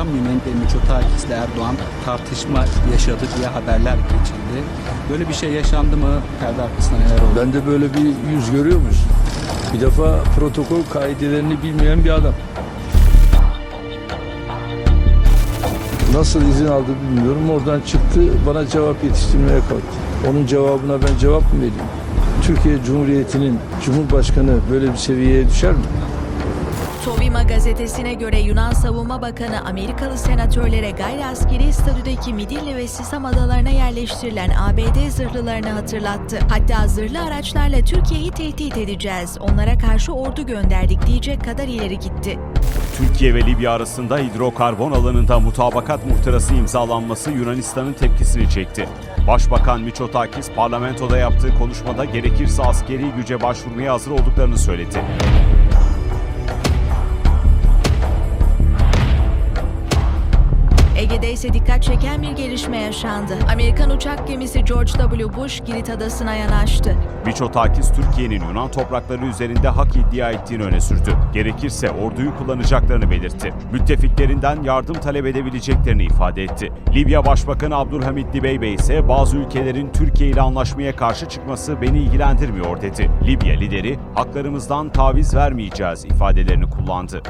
akşam yemeğinde Mitsotakis'le Erdoğan tartışma yaşadı diye haberler geçildi. Böyle bir şey yaşandı mı? Perde arkasında neler oldu? Ben de böyle bir yüz görüyor musun? Bir defa protokol kaidelerini bilmeyen bir adam. Nasıl izin aldı bilmiyorum. Oradan çıktı bana cevap yetiştirmeye kalktı. Onun cevabına ben cevap mı vereyim? Türkiye Cumhuriyeti'nin Cumhurbaşkanı böyle bir seviyeye düşer mi? Sovima gazetesine göre Yunan Savunma Bakanı Amerikalı senatörlere gayri askeri statüdeki Midilli ve Sisam adalarına yerleştirilen ABD zırhlılarını hatırlattı. Hatta zırhlı araçlarla Türkiye'yi tehdit edeceğiz, onlara karşı ordu gönderdik diyecek kadar ileri gitti. Türkiye ve Libya arasında hidrokarbon alanında mutabakat muhtırası imzalanması Yunanistan'ın tepkisini çekti. Başbakan Mitsotakis parlamentoda yaptığı konuşmada gerekirse askeri güce başvurmaya hazır olduklarını söyledi. Ege'de ise dikkat çeken bir gelişme yaşandı. Amerikan uçak gemisi George W. Bush Girit adasına yanaştı. Mitsotakis Türkiye'nin Yunan toprakları üzerinde hak iddia ettiğini öne sürdü. Gerekirse orduyu kullanacaklarını belirtti. Müttefiklerinden yardım talep edebileceklerini ifade etti. Libya Başbakanı Abdülhamit Dibeybe ise bazı ülkelerin Türkiye ile anlaşmaya karşı çıkması beni ilgilendirmiyor dedi. Libya lideri haklarımızdan taviz vermeyeceğiz ifadelerini kullandı.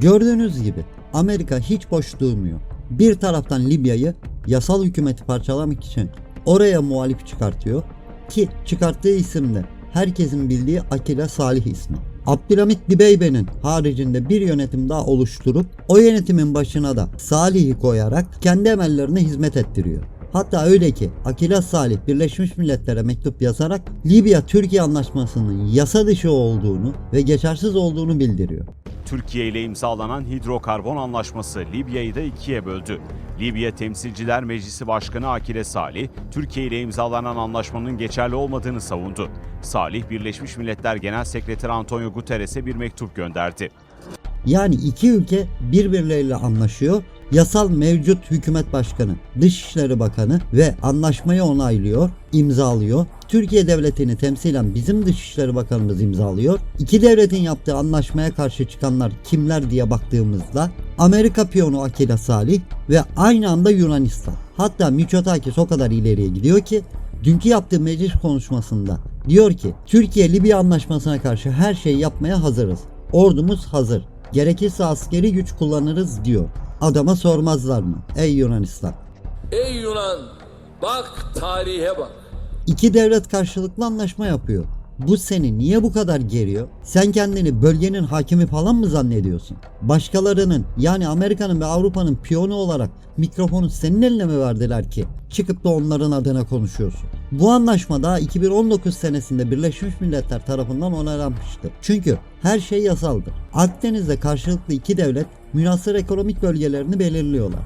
Gördüğünüz gibi Amerika hiç boş durmuyor. Bir taraftan Libya'yı yasal hükümeti parçalamak için oraya muhalif çıkartıyor ki çıkarttığı isim de herkesin bildiği Akile Salih ismi. Abdülhamit Dibeybe'nin haricinde bir yönetim daha oluşturup o yönetimin başına da Salih'i koyarak kendi emellerine hizmet ettiriyor. Hatta öyle ki Akila Salih Birleşmiş Milletler'e mektup yazarak Libya-Türkiye anlaşmasının yasa dışı olduğunu ve geçersiz olduğunu bildiriyor. Türkiye ile imzalanan hidrokarbon anlaşması Libya'yı da ikiye böldü. Libya Temsilciler Meclisi Başkanı Akile Salih, Türkiye ile imzalanan anlaşmanın geçerli olmadığını savundu. Salih, Birleşmiş Milletler Genel Sekreteri Antonio Guterres'e bir mektup gönderdi. Yani iki ülke birbirleriyle anlaşıyor. Yasal mevcut hükümet başkanı, Dışişleri Bakanı ve anlaşmayı onaylıyor, imzalıyor. Türkiye devletini temsilen bizim Dışişleri Bakanımız imzalıyor. İki devletin yaptığı anlaşmaya karşı çıkanlar kimler diye baktığımızda Amerika piyonu Akila Salih ve aynı anda Yunanistan. Hatta Mitsotakis o kadar ileriye gidiyor ki dünkü yaptığı meclis konuşmasında diyor ki Türkiye Libya anlaşmasına karşı her şeyi yapmaya hazırız. Ordumuz hazır. Gerekirse askeri güç kullanırız diyor. Adama sormazlar mı? Ey Yunanistan. Ey Yunan bak tarihe bak. İki devlet karşılıklı anlaşma yapıyor. Bu seni niye bu kadar geriyor? Sen kendini bölgenin hakimi falan mı zannediyorsun? Başkalarının yani Amerika'nın ve Avrupa'nın piyonu olarak mikrofonu senin eline mi verdiler ki? Çıkıp da onların adına konuşuyorsun. Bu anlaşma daha 2019 senesinde Birleşmiş Milletler tarafından onaylanmıştı. Çünkü her şey yasaldır. Akdeniz'de karşılıklı iki devlet münasır ekonomik bölgelerini belirliyorlar.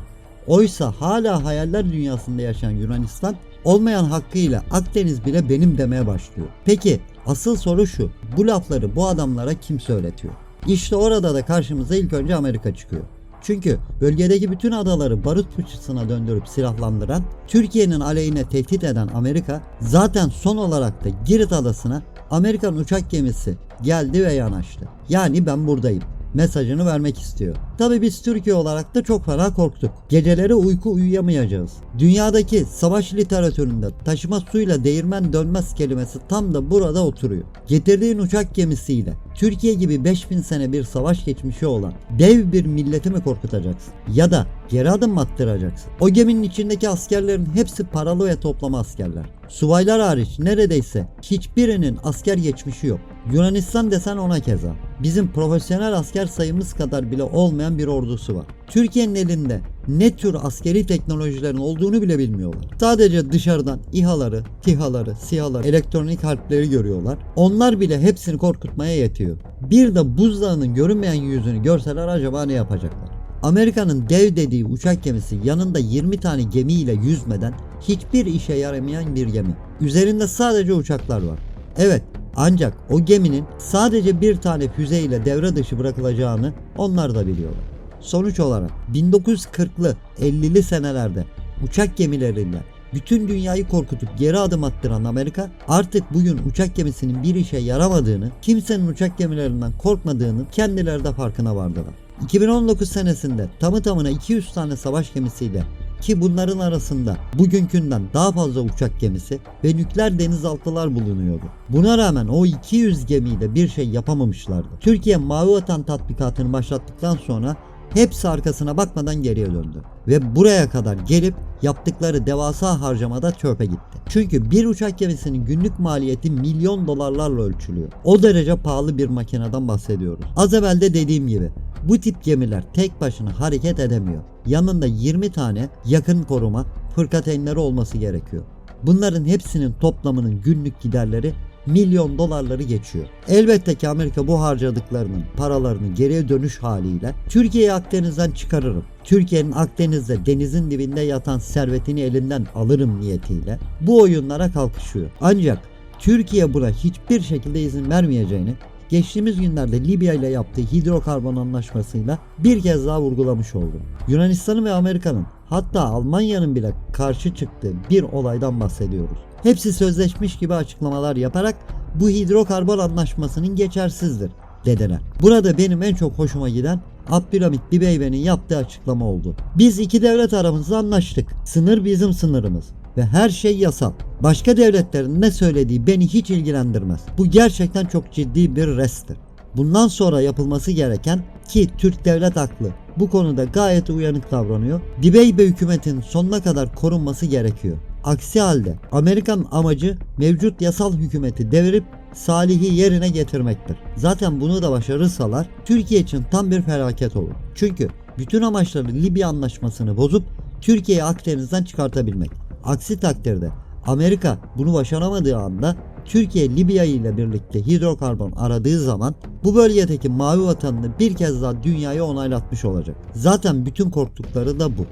Oysa hala hayaller dünyasında yaşayan Yunanistan olmayan hakkıyla Akdeniz bile benim demeye başlıyor. Peki asıl soru şu. Bu lafları bu adamlara kim söyletiyor? İşte orada da karşımıza ilk önce Amerika çıkıyor. Çünkü bölgedeki bütün adaları barut fıçısına döndürüp silahlandıran, Türkiye'nin aleyhine tehdit eden Amerika zaten son olarak da Girit adasına Amerikan uçak gemisi geldi ve yanaştı. Yani ben buradayım mesajını vermek istiyor. Tabi biz Türkiye olarak da çok fena korktuk. Geceleri uyku uyuyamayacağız. Dünyadaki savaş literatüründe taşıma suyla değirmen dönmez kelimesi tam da burada oturuyor. Getirdiğin uçak gemisiyle Türkiye gibi 5000 sene bir savaş geçmişi olan dev bir milleti mi korkutacaksın? Ya da geri adım mı attıracaksın? O geminin içindeki askerlerin hepsi paralı ve toplama askerler. Subaylar hariç neredeyse hiçbirinin asker geçmişi yok. Yunanistan desen ona keza. Bizim profesyonel asker sayımız kadar bile olmayan bir ordusu var. Türkiye'nin elinde ne tür askeri teknolojilerin olduğunu bile bilmiyorlar. Sadece dışarıdan İHA'ları, TİHA'ları, SİHA'ları, elektronik harpleri görüyorlar. Onlar bile hepsini korkutmaya yetiyor. Bir de buzdağının görünmeyen yüzünü görseler acaba ne yapacaklar? Amerika'nın dev dediği uçak gemisi yanında 20 tane gemiyle yüzmeden hiçbir işe yaramayan bir gemi. Üzerinde sadece uçaklar var. Evet ancak o geminin sadece bir tane füzeyle devre dışı bırakılacağını onlar da biliyorlar. Sonuç olarak 1940'lı 50'li senelerde uçak gemileriyle bütün dünyayı korkutup geri adım attıran Amerika artık bugün uçak gemisinin bir işe yaramadığını, kimsenin uçak gemilerinden korkmadığını kendileri de farkına vardılar. 2019 senesinde tamı tamına 200 tane savaş gemisiyle ki bunların arasında bugünkünden daha fazla uçak gemisi ve nükleer denizaltılar bulunuyordu. Buna rağmen o 200 gemiyle bir şey yapamamışlardı. Türkiye Mavi Vatan tatbikatını başlattıktan sonra hepsi arkasına bakmadan geriye döndü. Ve buraya kadar gelip yaptıkları devasa harcamada çöpe gitti. Çünkü bir uçak gemisinin günlük maliyeti milyon dolarlarla ölçülüyor. O derece pahalı bir makineden bahsediyoruz. Az evvel de dediğim gibi bu tip gemiler tek başına hareket edemiyor. Yanında 20 tane yakın koruma fırkateynleri olması gerekiyor. Bunların hepsinin toplamının günlük giderleri milyon dolarları geçiyor. Elbette ki Amerika bu harcadıklarının paralarını geriye dönüş haliyle Türkiye'yi Akdeniz'den çıkarırım. Türkiye'nin Akdeniz'de denizin dibinde yatan servetini elinden alırım niyetiyle bu oyunlara kalkışıyor. Ancak Türkiye buna hiçbir şekilde izin vermeyeceğini geçtiğimiz günlerde Libya ile yaptığı hidrokarbon anlaşmasıyla bir kez daha vurgulamış oldu. Yunanistan'ın ve Amerika'nın hatta Almanya'nın bile karşı çıktığı bir olaydan bahsediyoruz. Hepsi sözleşmiş gibi açıklamalar yaparak bu hidrokarbon anlaşmasının geçersizdir dediler. Burada benim en çok hoşuma giden Abdülhamit Bibeybe'nin yaptığı açıklama oldu. Biz iki devlet aramızda anlaştık. Sınır bizim sınırımız ve her şey yasal. Başka devletlerin ne söylediği beni hiç ilgilendirmez. Bu gerçekten çok ciddi bir resttir. Bundan sonra yapılması gereken ki Türk devlet aklı bu konuda gayet uyanık davranıyor. Dibeybe hükümetinin sonuna kadar korunması gerekiyor. Aksi halde Amerikan amacı mevcut yasal hükümeti devirip Salih'i yerine getirmektir. Zaten bunu da başarırsalar Türkiye için tam bir felaket olur. Çünkü bütün amaçları Libya anlaşmasını bozup Türkiye'yi Akdeniz'den çıkartabilmek. Aksi takdirde Amerika bunu başaramadığı anda Türkiye Libya ile birlikte hidrokarbon aradığı zaman bu bölgedeki mavi vatanını bir kez daha dünyaya onaylatmış olacak. Zaten bütün korktukları da bu.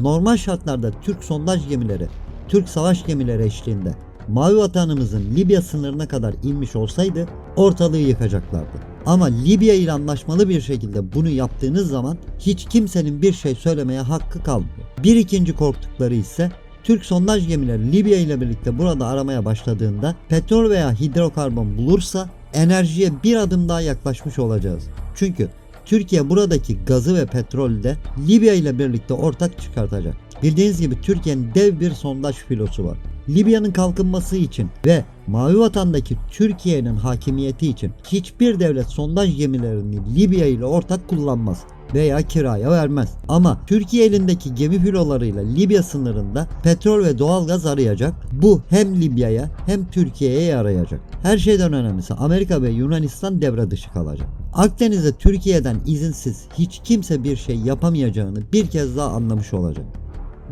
Normal şartlarda Türk sondaj gemileri, Türk savaş gemileri eşliğinde mavi vatanımızın Libya sınırına kadar inmiş olsaydı ortalığı yıkacaklardı. Ama Libya ile anlaşmalı bir şekilde bunu yaptığınız zaman hiç kimsenin bir şey söylemeye hakkı kalmıyor. Bir ikinci korktukları ise Türk sondaj gemileri Libya ile birlikte burada aramaya başladığında petrol veya hidrokarbon bulursa enerjiye bir adım daha yaklaşmış olacağız. Çünkü Türkiye buradaki gazı ve petrolü de Libya ile birlikte ortak çıkartacak. Bildiğiniz gibi Türkiye'nin dev bir sondaj filosu var. Libya'nın kalkınması için ve Mavi Vatan'daki Türkiye'nin hakimiyeti için hiçbir devlet sondaj gemilerini Libya ile ortak kullanmaz veya kiraya vermez. Ama Türkiye elindeki gemi filolarıyla Libya sınırında petrol ve doğalgaz arayacak. Bu hem Libya'ya hem Türkiye'ye yarayacak. Her şeyden önemlisi Amerika ve Yunanistan devre dışı kalacak. Akdeniz'de Türkiye'den izinsiz hiç kimse bir şey yapamayacağını bir kez daha anlamış olacak.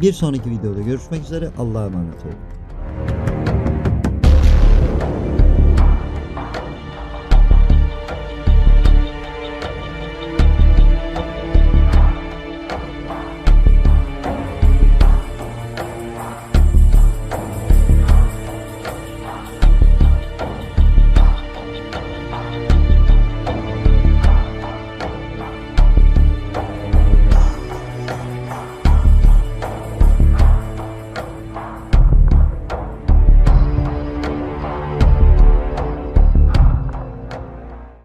Bir sonraki videoda görüşmek üzere. Allah'a emanet olun.